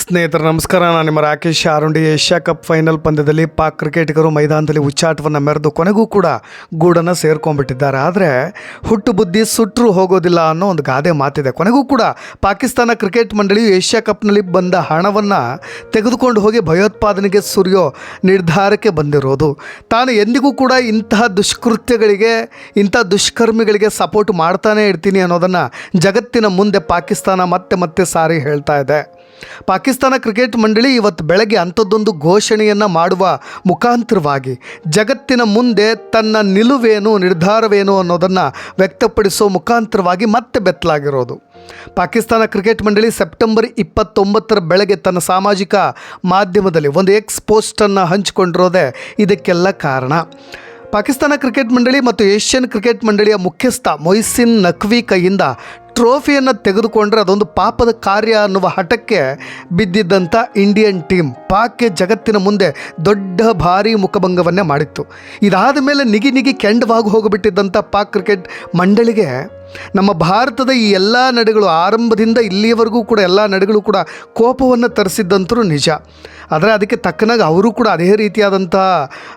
ಸ್ನೇಹಿತರೆ, ನಮಸ್ಕಾರ. ನಾನು ನಿಮ್ಮ Rakesh Arundi. Asia cup final ಪಂದ್ಯದಲ್ಲಿ ಪಾಕ್ ಕ್ರಿಕೆಟಿಗರು ಮೈದಾನದಲ್ಲಿ ಉಚ್ಚಾಟವನ್ನು ಮೆರೆದು ಕೊನೆಗೂ ಕೂಡ ಗೂಡನ್ನು ಸೇರ್ಕೊಂಡ್ಬಿಟ್ಟಿದ್ದಾರೆ. ಆದರೆ ಹುಟ್ಟು ಬುದ್ಧಿ ಸುಟ್ಟರು ಹೋಗೋದಿಲ್ಲ ಅನ್ನೋ ಒಂದು ಗಾದೆ ಮಾತಿದೆ. ಕೊನೆಗೂ ಕೂಡ ಪಾಕಿಸ್ತಾನ ಕ್ರಿಕೆಟ್ ಮಂಡಳಿಯು ಏಷ್ಯಾ ಕಪ್ನಲ್ಲಿ ಬಂದ ಹಣವನ್ನು ತೆಗೆದುಕೊಂಡು ಹೋಗಿ ಭಯೋತ್ಪಾದನೆಗೆ ಸುರಿಯೋ ನಿರ್ಧಾರಕ್ಕೆ ಬಂದಿರೋದು. ತಾನು ಎಂದಿಗೂ ಕೂಡ ಇಂತಹ ದುಷ್ಕೃತ್ಯಗಳಿಗೆ ಇಂಥ ದುಷ್ಕರ್ಮಿಗಳಿಗೆ ಸಪೋರ್ಟ್ ಮಾಡ್ತಾನೆ ಇರ್ತೀನಿ ಅನ್ನೋದನ್ನು ಜಗತ್ತಿನ ಮುಂದೆ ಪಾಕಿಸ್ತಾನ ಮತ್ತೆ ಮತ್ತೆ ಸಾರಿ ಹೇಳ್ತಾ ಇದೆ. ಪಾಕಿಸ್ತಾನ ಕ್ರಿಕೆಟ್ ಮಂಡಳಿ ಇವತ್ತು ಬೆಳಗ್ಗೆ ಅಂಥದ್ದೊಂದು ಘೋಷಣೆಯನ್ನು ಮಾಡುವ ಮುಖಾಂತರವಾಗಿ ಜಗತ್ತಿನ ಮುಂದೆ ತನ್ನ ನಿಲುವೇನು, ನಿರ್ಧಾರವೇನು ಅನ್ನೋದನ್ನು ವ್ಯಕ್ತಪಡಿಸೋ ಮುಖಾಂತರವಾಗಿ ಮತ್ತೆ ಬೆತ್ತಲಾಗಿರೋದು. ಪಾಕಿಸ್ತಾನ ಕ್ರಿಕೆಟ್ ಮಂಡಳಿ ಸೆಪ್ಟೆಂಬರ್ ಇಪ್ಪತ್ತೊಂಬತ್ತರ ಬೆಳಗ್ಗೆ ತನ್ನ ಸಾಮಾಜಿಕ ಮಾಧ್ಯಮದಲ್ಲಿ ಒಂದು ಎಕ್ಸ್ ಪೋಸ್ಟನ್ನು ಹಂಚಿಕೊಂಡಿರೋದೇ ಇದಕ್ಕೆಲ್ಲ ಕಾರಣ. ಪಾಕಿಸ್ತಾನ ಕ್ರಿಕೆಟ್ ಮಂಡಳಿ ಮತ್ತು ಏಷ್ಯನ್ ಕ್ರಿಕೆಟ್ ಮಂಡಳಿಯ ಮುಖ್ಯಸ್ಥ ಮೊಯ್ಸಿನ್ ನಕ್ವಿ ಕೈಯಿಂದ ಟ್ರೋಫಿಯನ್ನು ತೆಗೆದುಕೊಂಡ್ರೆ ಅದೊಂದು ಪಾಪದ ಕಾರ್ಯ ಅನ್ನುವ ಹಠಕ್ಕೆ ಬಿದ್ದಿದ್ದಂಥ ಇಂಡಿಯನ್ ಟೀಮ್ ಪಾಕ್ಗೆ ಜಗತ್ತಿನ ಮುಂದೆ ದೊಡ್ಡ ಭಾರಿ ಮುಖಭಂಗವನ್ನೇ ಮಾಡಿತ್ತು. ಇದಾದ ಮೇಲೆ ನಿಗಿ ನಿಗಿ ಕೆಂಡವಾಗಿ ಹೋಗಿಬಿಟ್ಟಿದ್ದಂಥ ಪಾಕ್ ಕ್ರಿಕೆಟ್ ಮಂಡಳಿಗೆ ನಮ್ಮ ಭಾರತದ ಈ ಎಲ್ಲ ನಡೆಗಳು ಆರಂಭದಿಂದ ಇಲ್ಲಿಯವರೆಗೂ ಕೂಡ ಎಲ್ಲ ನಡೆಗಳು ಕೂಡ ಕೋಪವನ್ನು ತರಿಸಿದ್ದಂತರೂ ನಿಜ. ಆದರೆ ಅದಕ್ಕೆ ತಕ್ಕನಾಗಿ ಅವರು ಕೂಡ ಅದೇ ರೀತಿಯಾದಂಥ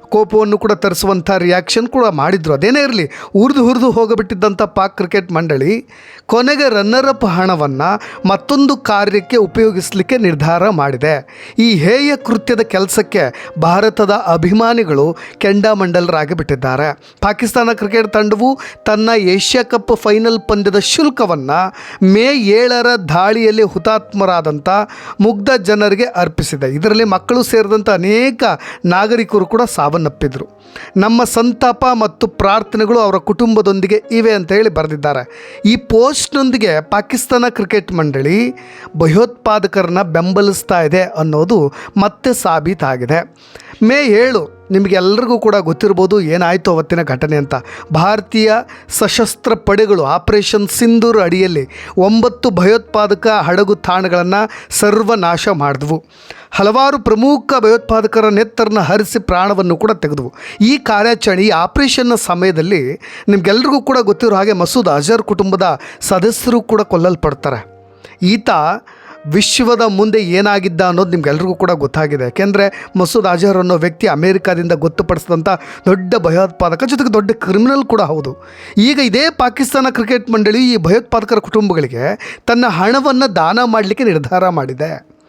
ಕೋಪವನ್ನು ಕೂಡ ತರಿಸುವಂಥ ರಿಯಾಕ್ಷನ್ ಕೂಡ ಮಾಡಿದರು. ಅದೇನೇ ಇರಲಿ ಹುರಿದು ಹುರಿದು ಹೋಗಿಬಿಟ್ಟಿದ್ದಂಥ ಪಾಕ್ ಕ್ರಿಕೆಟ್ ಮಂಡಳಿ ಕೊನೆಗೆ ರನ್ನರ್ ಅಪ್ ಹಣವನ್ನು ಮತ್ತೊಂದು ಕಾರ್ಯಕ್ಕೆ ಉಪಯೋಗಿಸಲಿಕ್ಕೆ ನಿರ್ಧಾರ ಮಾಡಿದೆ. ಈ ಹೇಯ ಕೃತ್ಯದ ಕೆಲಸಕ್ಕೆ ಭಾರತದ ಅಭಿಮಾನಿಗಳು ಕೆಂಡಾಮಂಡಲರಾಗಿ ಬಿಟ್ಟಿದ್ದಾರೆ ಪಾಕಿಸ್ತಾನ ಕ್ರಿಕೆಟ್ ತಂಡವು ತನ್ನ ಏಷ್ಯಾ ಕಪ್ ಫೈನಲ್ ಪಂದ್ಯದ ಶುಲ್ಕವನ್ನು ಮೇ ಏಳರ ದಾಳಿಯಲ್ಲಿ ಹುತಾತ್ಮರಾದಂಥ ಮುಗ್ಧ ಜನರಿಗೆ ಅರ್ಪಿಸಿದೆ. ಇದರಲ್ಲಿ ಮಕ್ಕಳು ಸೇರಿದಂಥ ಅನೇಕ ನಾಗರಿಕರು ಕೂಡ ಸಾವನ್ನಪ್ಪಿದರು. ನಮ್ಮ ಸಂತಾಪ ಮತ್ತು ಪ್ರಾರ್ಥನೆಗಳು ಅವರ ಕುಟುಂಬದೊಂದಿಗೆ ಇವೆ ಅಂತ ಹೇಳಿ ಬರೆದಿದ್ದಾರೆ. ಈ ಪೋಸ್ಟ್ನೊಂದಿಗೆ ಪಾಕಿಸ್ತಾನ ಕ್ರಿಕೆಟ್ ಮಂಡಳಿ ಭಯೋತ್ಪಾದಕರನ್ನ ಬೆಂಬಲಿಸ್ತಾ ಇದೆ ಅನ್ನೋದು ಮತ್ತೆ ಸಾಬೀತಾಗಿದೆ. ಮೇ ಏಳು ನಿಮಗೆಲ್ಲರಿಗೂ ಕೂಡ ಗೊತ್ತಿರ್ಬೋದು ಏನಾಯಿತು ಅವತ್ತಿನ ಘಟನೆ ಅಂತ. ಭಾರತೀಯ ಸಶಸ್ತ್ರ ಪಡೆಗಳು ಆಪರೇಷನ್ ಸಿಂಧೂರ್ ಅಡಿಯಲ್ಲಿ ಒಂಬತ್ತು ಭಯೋತ್ಪಾದಕ ಹಡಗು ತಾಣಗಳನ್ನು ಸರ್ವನಾಶ ಮಾಡಿದ್ವು. ಹಲವಾರು ಪ್ರಮುಖ ಭಯೋತ್ಪಾದಕರ ನೆತ್ತರನ್ನು ಹರಿಸಿ ಪ್ರಾಣವನ್ನು ಕೂಡ ತೆಗೆದವು. ಈ ಕಾರ್ಯಾಚರಣೆ ಈ ಆಪರೇಷನ್ನ ಸಮಯದಲ್ಲಿ ನಿಮಗೆಲ್ರಿಗೂ ಕೂಡ ಗೊತ್ತಿರೋ ಹಾಗೆ ಮಸೂದ್ ಅಜರ್ ಕುಟುಂಬದ ಸದಸ್ಯರು ಕೂಡ ಕೊಲ್ಲಲ್ಪಡ್ತಾರೆ. ಈತ ವಿಶ್ವದ ಮುಂದೆ ಏನಾಗಿದ್ದ ಅನ್ನೋದು ನಿಮ್ಗೆಲ್ರಿಗೂ ಕೂಡ ಗೊತ್ತಾಗಿದೆ. ಯಾಕೆಂದರೆ ಮಸೂದ್ ಅಜರ್ ಅನ್ನೋ ವ್ಯಕ್ತಿ ಅಮೇರಿಕಾದಿಂದ ಗೊತ್ತುಪಡಿಸಿದಂಥ ದೊಡ್ಡ ಭಯೋತ್ಪಾದಕ ಜೊತೆಗೆ ದೊಡ್ಡ ಕ್ರಿಮಿನಲ್ ಕೂಡ ಹೌದು. ಈಗ ಇದೇ ಪಾಕಿಸ್ತಾನ ಕ್ರಿಕೆಟ್ ಮಂಡಳಿ ಈ ಭಯೋತ್ಪಾದಕರ ಕುಟುಂಬಗಳಿಗೆ ತನ್ನ ಹಣವನ್ನು ದಾನ ಮಾಡಲಿಕ್ಕೆ ನಿರ್ಧಾರ ಮಾಡಿದೆ.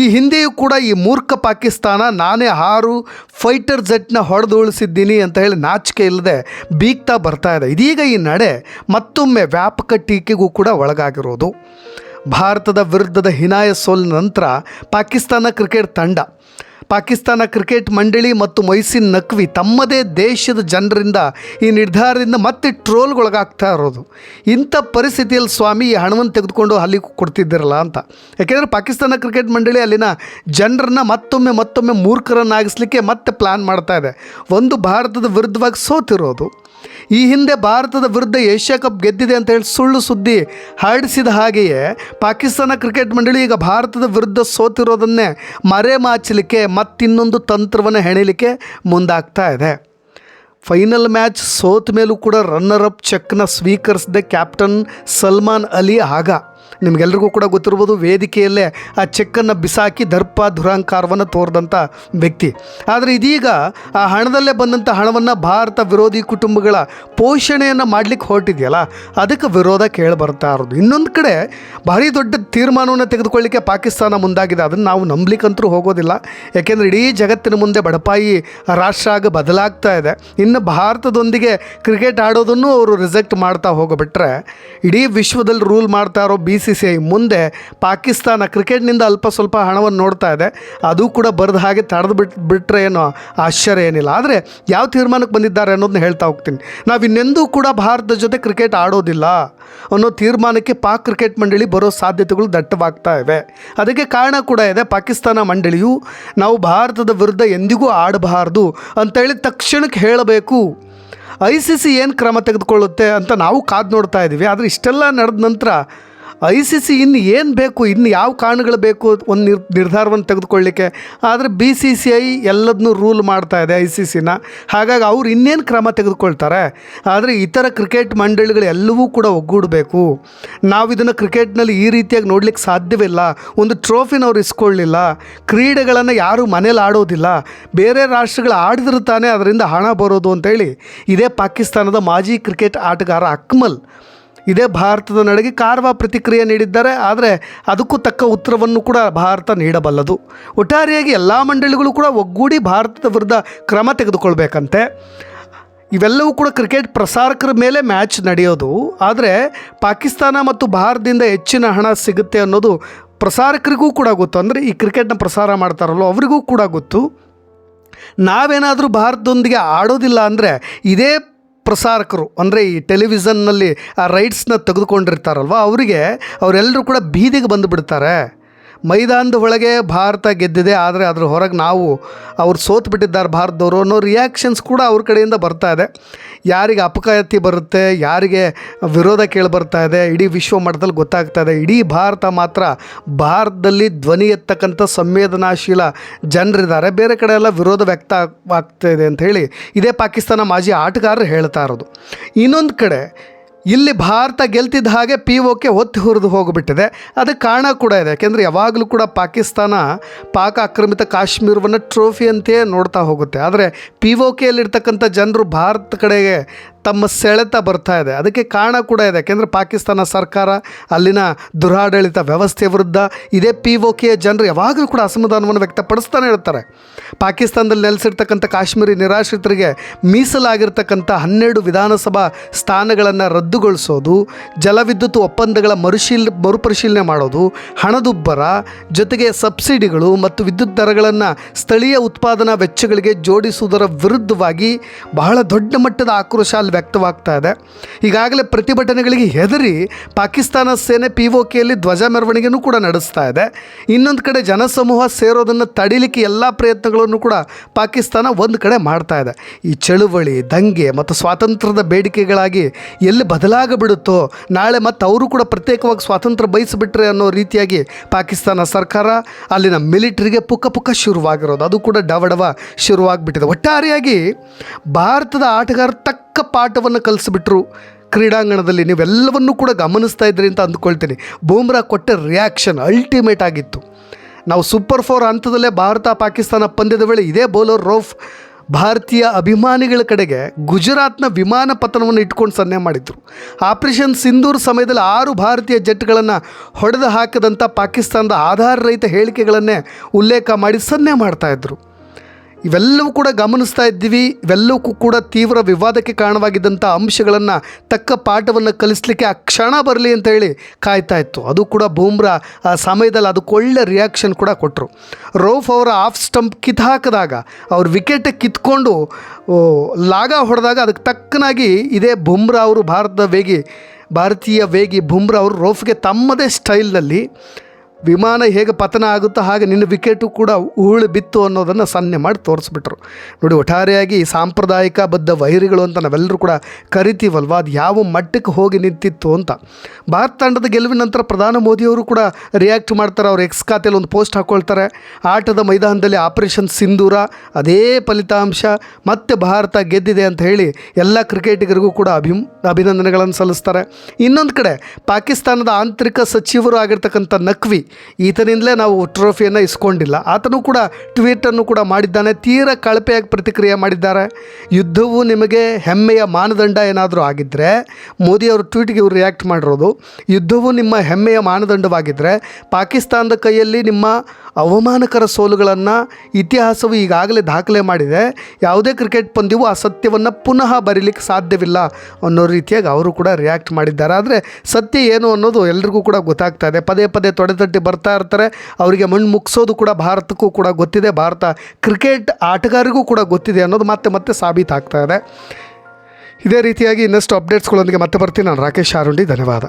ಈ ಹಿಂದೆಯೂ ಕೂಡ ಈ ಮೂರ್ಖ ಪಾಕಿಸ್ತಾನ ನಾನೇ ಆರು ಫೈಟರ್ ಜೆಟ್ನ ಹೊಡೆದು ಉಳಿಸಿದ್ದೀನಿ ಅಂತ ಹೇಳಿ ನಾಚಿಕೆ ಇಲ್ಲದೆ ಬೀಗ್ತಾ ಬರ್ತಾ ಇದೆ. ಇದೀಗ ಈ ನಡೆ ಮತ್ತೊಮ್ಮೆ ವ್ಯಾಪಕ ಟೀಕೆಗೂ ಕೂಡ ಒಳಗಾಗಿರೋದು. ಭಾರತದ ವಿರುದ್ಧದ ಹಿನಾಯ ಸೋಲಿನ ನಂತರ ಪಾಕಿಸ್ತಾನ ಕ್ರಿಕೆಟ್ ತಂಡ, ಪಾಕಿಸ್ತಾನ ಕ್ರಿಕೆಟ್ ಮಂಡಳಿ ಮತ್ತು ಮೈಸಿನ್ ನಕ್ವಿ ತಮ್ಮದೇ ದೇಶದ ಜನರಿಂದ ಈ ನಿರ್ಧಾರದಿಂದ ಮತ್ತೆ ಟ್ರೋಲ್ಗೊಳಗಾಗ್ತಾ ಇರೋದು. ಇಂಥ ಪರಿಸ್ಥಿತಿಯಲ್ಲಿ ಸ್ವಾಮಿ, ಈ ಹಣವನ್ನು ತೆಗೆದುಕೊಂಡು ಅಲ್ಲಿ ಕೊಡ್ತಿದ್ದಿರಲ್ಲ ಅಂತ. ಯಾಕೆಂದರೆ ಪಾಕಿಸ್ತಾನ ಕ್ರಿಕೆಟ್ ಮಂಡಳಿ ಅಲ್ಲಿನ ಜನರನ್ನ ಮತ್ತೊಮ್ಮೆ ಮತ್ತೊಮ್ಮೆ ಮೂರ್ಖರನ್ನಾಗಿಸ್ಲಿಕ್ಕೆ ಮತ್ತೆ ಪ್ಲ್ಯಾನ್ ಮಾಡ್ತಾ ಇದೆ. ಒಂದು ಭಾರತದ ವಿರುದ್ಧವಾಗಿ ಸೋತಿರೋದು. ಈ ಹಿಂದೆ ಭಾರತದ ವಿರುದ್ಧ ಏಷ್ಯಾ ಕಪ್ ಗೆದ್ದಿದೆ ಅಂತ ಹೇಳಿ ಸುಳ್ಳು ಸುದ್ದಿ ಹರಡಿಸಿದ ಹಾಗೆಯೇ ಪಾಕಿಸ್ತಾನ ಕ್ರಿಕೆಟ್ ಮಂಡಳಿ ಈಗ ಭಾರತದ ವಿರುದ್ಧ ಸೋತಿರೋದನ್ನೇ ಮರೆಮಾಚಲಿಕ್ಕೆ ಮತ್ತಿನ್ನೊಂದು ತಂತ್ರವನ್ನು ಹೆಣಿಲಿಕ್ಕೆ ಮುಂದಾಗ್ತಾ ಇದೆ. ಫೈನಲ್ ಮ್ಯಾಚ್ ಸೋತ ಮೇಲೂ ಕೂಡ ರನ್ನರ್ ಅಪ್ ಚೆಕ್ನ ಸ್ವೀಕರಿಸಿದೆ ಕ್ಯಾಪ್ಟನ್ ಸಲ್ಮಾನ್ ಅಲಿ ಆಗ. ನಿಮಗೆಲ್ರಿಗೂ ಕೂಡ ಗೊತ್ತಿರ್ಬೋದು, ವೇದಿಕೆಯಲ್ಲೇ ಆ ಚೆಕ್ಕನ್ನು ಬಿಸಾಕಿ ದರ್ಪ ದುರಹಂಕಾರವನ್ನು ತೋರಿದಂಥ ವ್ಯಕ್ತಿ. ಆದರೆ ಇದೀಗ ಆ ಹಣದಲ್ಲೇ ಬಂದಂಥ ಹಣವನ್ನು ಭಾರತ ವಿರೋಧಿ ಕುಟುಂಬಗಳ ಪೋಷಣೆಯನ್ನು ಮಾಡಲಿಕ್ಕೆ ಹೊರಟಿದೆಯಲ್ಲ, ಅದಕ್ಕೆ ವಿರೋಧ ಕೇಳಿ ಬರ್ತಾ ಇರೋದು. ಇನ್ನೊಂದು ಕಡೆ ಭಾರಿ ದೊಡ್ಡ ತೀರ್ಮಾನವನ್ನು ತೆಗೆದುಕೊಳ್ಳಿಕ್ಕೆ ಪಾಕಿಸ್ತಾನ ಮುಂದಾಗಿದೆ. ಅದನ್ನು ನಾವು ನಂಬಲಿಕ್ಕಂತೂ ಹೋಗೋದಿಲ್ಲ. ಯಾಕೆಂದರೆ ಇಡೀ ಜಗತ್ತಿನ ಮುಂದೆ ಬಡಪಾಯಿ ರಾಷ್ಟ್ರ ಆಗಿ ಬದಲಾಗ್ತಾ ಇದೆ. ಇನ್ನು ಭಾರತದೊಂದಿಗೆ ಕ್ರಿಕೆಟ್ ಆಡೋದನ್ನು ಅವರು ರಿಜೆಕ್ಟ್ ಮಾಡ್ತಾ ಹೋಗಿಬಿಟ್ರೆ, ಇಡೀ ವಿಶ್ವದಲ್ಲಿ ರೂಲ್ ಮಾಡ್ತಾ ಇರೋ ಬಿ ಸಿ ಸಿ ಐ ಮುಂದೆ ಪಾಕಿಸ್ತಾನ ಕ್ರಿಕೆಟ್ನಿಂದ ಅಲ್ಪ ಸ್ವಲ್ಪ ಹಣವನ್ನು ನೋಡ್ತಾ ಇದೆ. ಅದು ಕೂಡ ಬರೆದ ಹಾಗೆ ತಡೆದು ಬಿಟ್ಟು ಬಿಟ್ಟರೆ ಏನೋ ಆಶ್ಚರ್ಯ ಏನಿಲ್ಲ. ಆದರೆ ಯಾವ ತೀರ್ಮಾನಕ್ಕೆ ಬಂದಿದ್ದಾರೆ ಅನ್ನೋದನ್ನ ಹೇಳ್ತಾ ಹೋಗ್ತೀನಿ. ನಾವು ಇನ್ನೆಂದೂ ಕೂಡ ಭಾರತದ ಜೊತೆ ಕ್ರಿಕೆಟ್ ಆಡೋದಿಲ್ಲ ಅನ್ನೋ ತೀರ್ಮಾನಕ್ಕೆ ಪಾಕ್ ಕ್ರಿಕೆಟ್ ಮಂಡಳಿ ಬರೋ ಸಾಧ್ಯತೆಗಳು ದಟ್ಟವಾಗ್ತಾ ಇವೆ. ಅದಕ್ಕೆ ಕಾರಣ ಕೂಡ ಇದೆ, ಪಾಕಿಸ್ತಾನ ಮಂಡಳಿಯು ನಾವು ಭಾರತದ ವಿರುದ್ಧ ಎಂದಿಗೂ ಆಡಬಾರ್ದು ಅಂತೇಳಿ ತಕ್ಷಣಕ್ಕೆ ಹೇಳಬೇಕು. ಐ ಸಿ ಸಿ ಏನು ಕ್ರಮ ತೆಗೆದುಕೊಳ್ಳುತ್ತೆ ಅಂತ ನಾವು ಕಾದು ನೋಡ್ತಾ ಇದ್ದೀವಿ ಆದರೆ ಇಷ್ಟೆಲ್ಲ ನಡೆದ ನಂತರ ಐ ಸಿ ಸಿ ಇನ್ನು ಏನು ಬೇಕು, ಇನ್ನು ಯಾವ ಕಾರಣಗಳು ಬೇಕು ಒಂದು ನಿರ್, ನಿರ್ಧಾರವನ್ನು ತೆಗೆದುಕೊಳ್ಳಿಕ್ಕೆ? ಆದರೆ ಬಿ ಸಿ ಸಿ ಐ ಎಲ್ಲದನ್ನೂ ರೂಲ್ ಮಾಡ್ತಾ ಇದೆ ಐ ಸಿ ಸಿನ. ಹಾಗಾಗಿ ಅವ್ರು ಇನ್ನೇನು ಕ್ರಮ ತೆಗೆದುಕೊಳ್ತಾರೆ? ಆದರೆ ಇತರ ಕ್ರಿಕೆಟ್ ಮಂಡಳಿಗಳು ಎಲ್ಲವೂ ಕೂಡ ಒಗ್ಗೂಡಬೇಕು. ನಾವು ಇದನ್ನು ಕ್ರಿಕೆಟ್ನಲ್ಲಿ ಈ ರೀತಿಯಾಗಿ ನೋಡ್ಲಿಕ್ಕೆ ಸಾಧ್ಯವಿಲ್ಲ. ಒಂದು ಟ್ರೋಫಿನ ಅವ್ರು ಇಸ್ಕೊಳ್ಳಿಲ್ಲ. ಕ್ರೀಡೆಗಳನ್ನು ಯಾರೂ ಮನೇಲಿ ಆಡೋದಿಲ್ಲ. ಬೇರೆ ರಾಷ್ಟ್ರಗಳು ಆಡಿದ್ರೆ ತಾನೇ ಅದರಿಂದ ಹಣ ಬರೋದು ಅಂತೇಳಿ ಇದೇ ಪಾಕಿಸ್ತಾನದ ಮಾಜಿ ಕ್ರಿಕೆಟ್ ಆಟಗಾರ ಅಕ್ಮಲ್ ಇದೇ ಭಾರತದ ನಡೆಗೆ ಕಾರ್ವ ಪ್ರತಿಕ್ರಿಯೆ ನೀಡಿದ್ದಾರೆ. ಆದರೆ ಅದಕ್ಕೂ ತಕ್ಕ ಉತ್ತರವನ್ನು ಕೂಡ ಭಾರತ ನೀಡಬಲ್ಲದು. ಒಟ್ಟಾರೆಯಾಗಿ ಎಲ್ಲ ಮಂಡಳಿಗಳು ಕೂಡ ಒಗ್ಗೂಡಿ ಭಾರತದ ವಿರುದ್ಧ ಕ್ರಮ ತೆಗೆದುಕೊಳ್ಬೇಕಂತೆ. ಇವೆಲ್ಲವೂ ಕೂಡ ಕ್ರಿಕೆಟ್ ಪ್ರಸಾರಕರ ಮೇಲೆ ಮ್ಯಾಚ್ ನಡೆಯೋದು. ಆದರೆ ಪಾಕಿಸ್ತಾನ ಮತ್ತು ಭಾರತದಿಂದ ಹೆಚ್ಚಿನ ಹಣ ಸಿಗುತ್ತೆ ಅನ್ನೋದು ಪ್ರಸಾರಕರಿಗೂ ಕೂಡ ಗೊತ್ತು. ಅಂದರೆ ಈ ಕ್ರಿಕೆಟ್ನ ಪ್ರಸಾರ ಮಾಡ್ತಾರಲ್ಲೋ ಅವರಿಗೂ ಕೂಡ ಗೊತ್ತು. ನಾವೇನಾದರೂ ಭಾರತದೊಂದಿಗೆ ಆಡೋದಿಲ್ಲ ಅಂದರೆ ಇದೇ ಪ್ರಸಾರಕರು, ಅಂದರೆ ಈ ಟೆಲಿವಿಷನ್ನಲ್ಲಿ ಆ ರೈಟ್ಸ್ನ ತೆಗೆದುಕೊಂಡಿರ್ತಾರಲ್ವ, ಅವರಿಗೆ ಅವರೆಲ್ಲರೂ ಕೂಡ ಬೀದಿಗೆ ಬಂದುಬಿಡ್ತಾರೆ ಮೈದಾನದ ಒಳಗೆ ಭಾರತ ಗೆದ್ದಿದೆ, ಆದರೆ ಅದ್ರ ಹೊರಗೆ ನಾವು ಅವ್ರು ಸೋತು ಬಿಟ್ಟಿದ್ದಾರೆ ಭಾರತದವರು ಅನ್ನೋ ರಿಯಾಕ್ಷನ್ಸ್ ಕೂಡ ಅವ್ರ ಕಡೆಯಿಂದ ಬರ್ತಾ ಇದೆ. ಯಾರಿಗೆ ಅಪಕಾಯತಿ ಬರುತ್ತೆ, ಯಾರಿಗೆ ವಿರೋಧ ಕೇಳಿ ಬರ್ತಾ ಇದೆ, ಇಡೀ ವಿಶ್ವ ಮಟ್ಟದಲ್ಲಿ ಗೊತ್ತಾಗ್ತಾ ಇದೆ. ಇಡೀ ಭಾರತ ಮಾತ್ರ ಭಾರತದಲ್ಲಿ ಧ್ವನಿ ಎತ್ತಕ್ಕಂಥ ಸಂವೇದನಾಶೀಲ ಜನರಿದ್ದಾರೆ. ಬೇರೆ ಕಡೆ ಎಲ್ಲ ವಿರೋಧ ವ್ಯಕ್ತ ಆಗ್ತಾ ಇದೆ ಅಂತ ಹೇಳಿ ಇದೇ ಪಾಕಿಸ್ತಾನ ಮಾಜಿ ಆಟಗಾರರು ಹೇಳ್ತಾ ಇರೋದು. ಇನ್ನೊಂದು ಕಡೆ ಇಲ್ಲಿ ಭಾರತ ಗೆಲ್ತಿದ್ದ ಹಾಗೆ ಪಿ ಓಕೆ ಒತ್ತಿ ಹುರಿದು ಹೋಗಿಬಿಟ್ಟಿದೆ. ಅದಕ್ಕೆ ಕಾರಣ ಕೂಡ ಇದೆ. ಯಾಕೆಂದರೆ ಯಾವಾಗಲೂ ಕೂಡ ಪಾಕಿಸ್ತಾನ ಪಾಕ ಆಕ್ರಮಿತ ಕಾಶ್ಮೀರವನ್ನು ಟ್ರೋಫಿ ಅಂತೆಯೇ ನೋಡ್ತಾ ಹೋಗುತ್ತೆ. ಆದರೆ ಪಿ ಓ ಕೆಯಲ್ಲಿರ್ತಕ್ಕಂಥ ಜನರು ಭಾರತ ಕಡೆಗೆ ತಮ್ಮ ಸೆಳೆತ ಬರ್ತಾ ಇದೆ. ಅದಕ್ಕೆ ಕಾರಣ ಕೂಡ ಇದೆ. ಯಾಕೆಂದರೆ ಪಾಕಿಸ್ತಾನ ಸರ್ಕಾರ ಅಲ್ಲಿನ ದುರಾಡಳಿತ ವ್ಯವಸ್ಥೆ ವಿರುದ್ಧ ಇದೇ ಪಿ ಓ ಕೆಯ ಜನರು ಯಾವಾಗಲೂ ಕೂಡ ಅಸಮಾಧಾನವನ್ನು ವ್ಯಕ್ತಪಡಿಸ್ತಾನೆ ಇರ್ತಾರೆ. ಪಾಕಿಸ್ತಾನದಲ್ಲಿ ನೆಲೆಸಿರ್ತಕ್ಕಂಥ ಕಾಶ್ಮೀರಿ ನಿರಾಶ್ರಿತರಿಗೆ ಮೀಸಲಾಗಿರ್ತಕ್ಕಂಥ ಹನ್ನೆರಡು ವಿಧಾನಸಭಾ ಸ್ಥಾನಗಳನ್ನು ರದ್ದುಗೊಳಿಸೋದು, ಜಲವಿದ್ಯುತ್ ಒಪ್ಪಂದಗಳ ಮರುಶೀಲ್, ಮರುಪರಿಶೀಲನೆ ಮಾಡೋದು, ಹಣದುಬ್ಬರ, ಜೊತೆಗೆ ಸಬ್ಸಿಡಿಗಳು ಮತ್ತು ವಿದ್ಯುತ್ ದರಗಳನ್ನು ಸ್ಥಳೀಯ ಉತ್ಪಾದನಾ ವೆಚ್ಚಗಳಿಗೆ ಜೋಡಿಸುವುದರ ವಿರುದ್ಧವಾಗಿ ಬಹಳ ದೊಡ್ಡ ಮಟ್ಟದ ಆಕ್ರೋಶ ಅಲ್ಲಿ ವ್ಯಕ್ತವಾಗ್ತಾ ಇದೆ. ಈಗಾಗಲೇ ಪ್ರತಿಭಟನೆಗಳಿಗೆ ಹೆದರಿ ಪಾಕಿಸ್ತಾನ ಸೇನೆ ಪಿ ಒ ಕೆಯಲ್ಲಿ ಧ್ವಜ ಮೆರವಣಿಗೆನೂ ಕೂಡ ನಡೆಸ್ತಾ ಇದೆ. ಇನ್ನೊಂದು ಕಡೆ ಜನಸಮೂಹ ಸೇರೋದನ್ನು ತಡಿಲಿಕ್ಕೆ ಎಲ್ಲ ಪ್ರಯತ್ನಗಳನ್ನು ಕೂಡ ಪಾಕಿಸ್ತಾನ ಒಂದು ಕಡೆ ಮಾಡ್ತಾ ಇದೆ. ಈ ಚಳುವಳಿ, ದಂಗೆ ಮತ್ತು ಸ್ವಾತಂತ್ರ್ಯದ ಬೇಡಿಕೆಗಳಾಗಿ ಎಲ್ಲಿ ಬದಲಾಗಬಿಡುತ್ತೋ, ನಾಳೆ ಮತ್ತು ಅವರು ಕೂಡ ಪ್ರತ್ಯೇಕವಾಗಿ ಸ್ವಾತಂತ್ರ್ಯ ಬಯಸಿಬಿಟ್ರೆ ಅನ್ನೋ ರೀತಿಯಾಗಿ ಪಾಕಿಸ್ತಾನ ಸರ್ಕಾರ ಅಲ್ಲಿನ ಮಿಲಿಟ್ರಿಗೆ ಪುಕ್ಕ ಪುಕ್ಕ ಶುರುವಾಗಿರೋದು. ಅದು ಕೂಡ ಡವಡವ ಶುರುವಾಗಿಬಿಟ್ಟಿದೆ. ಒಟ್ಟಾರೆಯಾಗಿ ಭಾರತದ ಆಟಗಾರರು ತಕ್ಕ ಪಾಠವನ್ನು ಕಲಿಸ್ಬಿಟ್ರು. ಕ್ರೀಡಾಂಗಣದಲ್ಲಿ ನೀವೆಲ್ಲವನ್ನೂ ಕೂಡ ಗಮನಿಸ್ತಾ ಇದ್ರಿ ಅಂತ ಅಂದ್ಕೊಳ್ತೀನಿ. ಬೂಮ್ರಾ ಕೊಟ್ಟ ರಿಯಾಕ್ಷನ್ ಅಲ್ಟಿಮೇಟ್ ಆಗಿತ್ತು. ನಾವು ಸೂಪರ್ ಫೋರ್ ಹಂತದಲ್ಲೇ ಭಾರತ, ಪಾಕಿಸ್ತಾನ ಪಂದ್ಯದ ವೇಳೆ ಇದೇ ಬೌಲರ್ ರೋಫ್ ಭಾರತೀಯ ಅಭಿಮಾನಿಗಳ ಕಡೆಗೆ ಗುಜರಾತ್ನ ವಿಮಾನ ಪತನವನ್ನು ಇಟ್ಕೊಂಡು ಸನ್ನೆ ಮಾಡಿದರು. ಆಪರೇಷನ್ ಸಿಂಧೂರ್ ಸಮಯದಲ್ಲಿ ಆರು ಭಾರತೀಯ ಜೆಟ್ಗಳನ್ನು ಹೊಡೆದು ಹಾಕದಂಥ ಪಾಕಿಸ್ತಾನದ ಆಧಾರರಹಿತ ಹೇಳಿಕೆಗಳನ್ನೇ ಉಲ್ಲೇಖ ಮಾಡಿ ಸನ್ನೆ ಮಾಡ್ತಾಯಿದ್ರು ಇವೆಲ್ಲವೂ ಕೂಡ ಗಮನಿಸ್ತಾ ಇದ್ದೀವಿ. ಇವೆಲ್ಲವಕ್ಕೂ ಕೂಡ ತೀವ್ರ ವಿವಾದಕ್ಕೆ ಕಾರಣವಾಗಿದ್ದಂಥ ಅಂಶಗಳನ್ನು ತಕ್ಕ ಪಾಠವನ್ನು ಕಲಿಸಲಿಕ್ಕೆ ಆ ಕ್ಷಣ ಬರಲಿ ಅಂತ ಹೇಳಿ ಕಾಯ್ತಾ ಇತ್ತು. ಅದು ಕೂಡ ಬೂಮ್ರಾ, ಆ ಸಮಯದಲ್ಲಿ ಅದಕ್ಕೆ ಒಳ್ಳೆ ರಿಯಾಕ್ಷನ್ ಕೂಡ ಕೊಟ್ಟರು ರೋಫ್ ಅವರ ಆಫ್ ಸ್ಟಂಪ್ ಕಿತ್ತು ಹಾಕಿದಾಗ ಅವ್ರ ವಿಕೆಟ್ ಕಿತ್ಕೊಂಡು ಲಾಗ ಹೊಡೆದಾಗ ಅದಕ್ಕೆ ತಕ್ಕನಾಗಿ ಇದೇ ಬುಮ್ರಾ ಅವರು ಭಾರತದ ವೇಗಿ, ಭಾರತೀಯ ವೇಗಿ ಬುಮ್ರಾ ಅವರು ರೋಫ್ಗೆ ತಮ್ಮದೇ ಸ್ಟೈಲ್ನಲ್ಲಿ ವಿಮಾನ ಹೇಗೆ ಪತನ ಆಗುತ್ತೋ ಹಾಗೆ ನಿನ್ನ ವಿಕೆಟು ಕೂಡ ಉರುಳು ಬಿತ್ತು ಅನ್ನೋದನ್ನು ಸನ್ನೆ ಮಾಡಿ ತೋರಿಸ್ಬಿಟ್ರು. ನೋಡಿ, ಒಟ್ಟಾರೆಯಾಗಿ ಸಾಂಪ್ರದಾಯಿಕ ಬದ್ಧ ವೈರಿಗಳು ಅಂತ ನಾವೆಲ್ಲರೂ ಕೂಡ ಕರಿತೀವಲ್ವ? ಅದು ಯಾವ ಮಟ್ಟಕ್ಕೆ ಹೋಗಿ ನಿಂತಿತ್ತು ಅಂತ. ಭಾರತ ತಂಡದ ಗೆಲುವಿನ ನಂತರ ಪ್ರಧಾನಿ ಮೋದಿಯವರು ಕೂಡ ರಿಯಾಕ್ಟ್ ಮಾಡ್ತಾರೆ. ಅವ್ರ ಎಕ್ಸ್ ಖಾತೆಯಲ್ಲಿ ಒಂದು ಪೋಸ್ಟ್ ಹಾಕ್ಕೊಳ್ತಾರೆ ಆಟದ ಮೈದಾನದಲ್ಲಿ ಆಪರೇಷನ್ ಸಿಂಧೂರ ಅದೇ ಫಲಿತಾಂಶ. ಮತ್ತೆ ಭಾರತ ಗೆದ್ದಿದೆ ಅಂತ ಹೇಳಿ ಎಲ್ಲ ಕ್ರಿಕೆಟಿಗರಿಗೂ ಕೂಡ ಅಭಿಮ್, ಅಭಿನಂದನೆಗಳನ್ನು ಸಲ್ಲಿಸ್ತಾರೆ. ಇನ್ನೊಂದು ಕಡೆ ಪಾಕಿಸ್ತಾನದ ಆಂತರಿಕ ಸಚಿವರು ಆಗಿರ್ತಕ್ಕಂಥ ನಕ್ವಿ ಈತನಿಂದಲೇ ನಾವು ಟ್ರೋಫಿಯನ್ನು ಇಸ್ಕೊಂಡಿಲ್ಲ. ಆತನು ಕೂಡ ಟ್ವೀಟನ್ನು ಕೂಡ ಮಾಡಿದ್ದಾನೆ, ತೀರ ಕಳಪೆಯಾಗಿ ಪ್ರತಿಕ್ರಿಯೆ ಮಾಡಿದ್ದಾರೆ. ಯುದ್ಧವು ನಿಮಗೆ ಹೆಮ್ಮೆಯ ಮಾನದಂಡ ಏನಾದರೂ ಆಗಿದ್ದರೆ ಮೋದಿ ಅವರು ಟ್ವೀಟ್ಗೆ ಇವರು ರಿಯಾಕ್ಟ್ ಮಾಡಿರೋದು, ಯುದ್ಧವು ನಿಮ್ಮ ಹೆಮ್ಮೆಯ ಮಾನದಂಡವಾಗಿದ್ದರೆ ಪಾಕಿಸ್ತಾನದ ಕೈಯಲ್ಲಿ ನಿಮ್ಮ ಅವಮಾನಕರ ಸೋಲುಗಳನ್ನು ಇತಿಹಾಸವು ಈಗಾಗಲೇ ದಾಖಲೆ ಮಾಡಿದೆ, ಯಾವುದೇ ಕ್ರಿಕೆಟ್ ಪಂದ್ಯವು ಆ ಸತ್ಯವನ್ನು ಪುನಃ ಬರೀಲಿಕ್ಕೆ ಸಾಧ್ಯವಿಲ್ಲ ಅನ್ನೋ ರೀತಿಯಾಗಿ ಅವರು ಕೂಡ ರಿಯಾಕ್ಟ್ ಮಾಡಿದ್ದಾರೆ. ಆದರೆ ಸತ್ಯ ಏನು ಅನ್ನೋದು ಎಲ್ರಿಗೂ ಕೂಡ ಗೊತ್ತಾಗ್ತಾ ಇದೆ. ಪದೇ ಪದೇ ತೊಡೆತಟ್ಟಿ ಬರ್ತಾ ಇರ್ತಾರೆ. ಅವರಿಗೆ ಮಣ್ಣು ಮುಗಿಸೋದು ಕೂಡ ಭಾರತಕ್ಕೂ ಕೂಡ ಗೊತ್ತಿದೆ. ಭಾರತ ಕ್ರಿಕೆಟ್ ಆಟಗಾರಿಗೂ ಕೂಡ ಗೊತ್ತಿದೆ ಅನ್ನೋದು ಮತ್ತೆ ಮತ್ತೆ ಸಾಬೀತಾಗ್ತಾ ಇದೆ. ಇದೇ ರೀತಿಯಾಗಿ ಇನ್ನಷ್ಟು ಅಪ್ಡೇಟ್ಸ್ಗಳೊಂದಿಗೆ ಮತ್ತೆ ಬರ್ತೀನಿ. ನಾನು ರಾಕೇಶ್ ಆರುಂಡಿ ಧನ್ಯವಾದ.